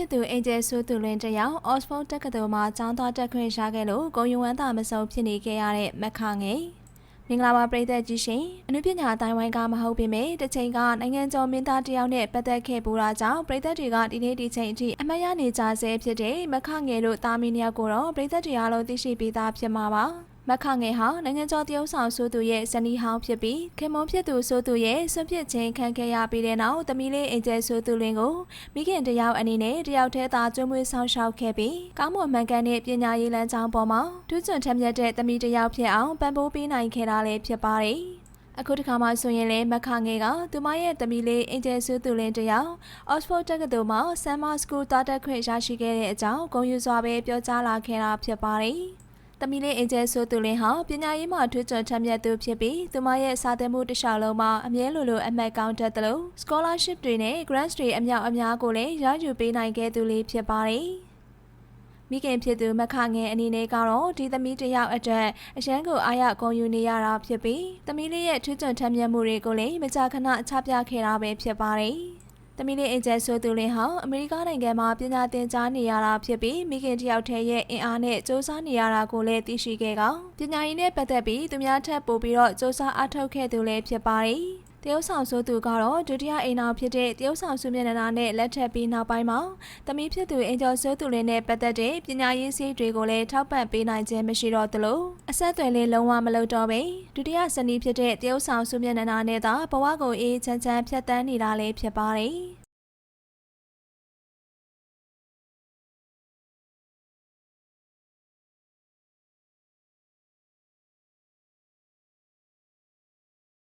ဖြစ်သူအင်ဂျယ်ဆိုသူလင်းတယောက်အော့စဖို့တက္ကသိုလ်မှာကျောင်းသားတက်ခွင့်ရခဲ့လို့ဂုံယူဝမ်းသာမစုံဖြစ်နေခဲ့ရတဲ့မခငယ်မင်္ဂလာပါပရိသတ်ကြီးရှင်အနုပညာအတိုင်းဝိုင်းကမဟုတ်ပေမဲ့တစ်ချိန်ကနိုင်ငံကျော်မင်းသားတယောက်နဲ့ပတ်သက်ခဲ့ပူတာကြောင့်ပရိသတ်တွေကဒီနေ့ဒီချိန်အထိအမတ်ရနေကြဆဲဖြစ်တဲ့မခငယ်တို့တာမီနှစ်ယောက်ကိုတော့ပရိသတ်တွေအားလုံးသိရှိပြီးသားဖြစ်မှာပါ မခငယ်ဟာနိုင်ငံကျော်တရုတ်ဆောင်ဆိုသူရဲ့ဇနီးဟောင်းဖြစ်ပြီးခင်မုန်းဖြစ်သူဆိုသူရဲ့ဆွန့်ပစ်ခြင်းခံခဲ့ရပြီးတဲ့နောက်တမီးလေးအင်ဂျယ်ဆိုသူလင်းကိုမိခင်တယောက်အနေနဲ့တယောက်တည်းသာကျွေးမွေးဆောင်ရှောက်ခဲ့ပြီးကောင်းမွန်မှန်ကန်တဲ့ပညာရေးလမ်းကြောင်းပေါ်မှာဒုကျွန်းထက်မြက်တဲ့တမီးတယောက်ဖြစ်အောင်ပံ့ပိုးပေးနိုင်ခဲ့တာလည်းဖြစ်ပါတယ်အခုတစ်ခါမှဆိုရင်လည်းမခငယ်ကသူမရဲ့တမီလေးအင်ဂျယ်ဆူသူလင်းတယောက် Oxford တက္ကသိုလ်မှာ Summer School တာတက်ခွင့်ရရှိခဲ့တဲ့အကြောင်းဂုဏ်ယူစွာပဲပြောကြားလာခဲ့တာဖြစ်ပါတယ်။ တမီလေးအင်ဂျယ်ဆိုသူလင်းဟာပညာရေးမှာထွေးကြွထက်မြက်သူဖြစ်ပြီးသူမရဲ့စာသင်မှုတစ်လျှောက်လုံးမှာအမြဲလိုလိုအမှတ်ကောင်းတတ်တယ်လို့ scholarship တွေနဲ့ grants တွေအမြောက်အများကိုလည်းရယူပေးနိုင်ခဲ့သူလေးဖြစ်ပါတယ်။မိခင်ဖြစ်သူမခငယ်အနေနဲ့ကတော့ဒီသမီးတစ်ယောက်အတွက်အရန်ကိုအားရဂုဏ်ယူနေရတာဖြစ်ပြီးသမီးလေးရဲ့ထွေးကြွထက်မြက်မှုတွေကိုလည်းမကြာခဏချပြခဲ့တာပဲဖြစ်ပါတယ်။ ။တမီးလေးအင်ဂျယ်ဆိုသူလင်းဟာအမေရိကနိုင်ငံမှာပညာသင်ကြားနေရတာဖြစ်ပြီးမိခင်တယောက်ထဲရဲ့အင်အားနဲ့စူးစမ်းနေရတာကိုလည်းသိရှိခဲ့ကောင်ပညာရေးနဲ့ပတ်သက်ပြီးသူများထက်ပိုပြီးတော့စူးစမ်းအားထုတ်ခဲ့သူလည်းဖြစ်ပါတယ်။ ရုတ်ဆောင်ဆိုသူကတော့ဒုတိယအိမ်တော်ဖြစ်တဲ့တရုတ်ဆောင်စုမျက်နှာနဲ့လက်ထပ်ပြီးနောက်ပိုင်းမှာတမီးဖြစ်သူအင်ဂျယ်ဆိုသူလင်းနဲ့ပတ်သက်တဲ့ပညာရေးစည်းတွေကိုလည်းထောက်ပံ့ပေးနိုင်ခြင်းမရှိတော့သလိုအဆက်အသွယ်လေးလုံးဝမလုပ်တော့ပဲဒုတိယဇနီးဖြစ်တဲ့တရုတ်ဆောင်စုမျက်နှာနဲ့သာဘဝကိုအေးချမ်းချမ်းဖြတ်တန်းနေတာလည်းဖြစ်ပါတယ်။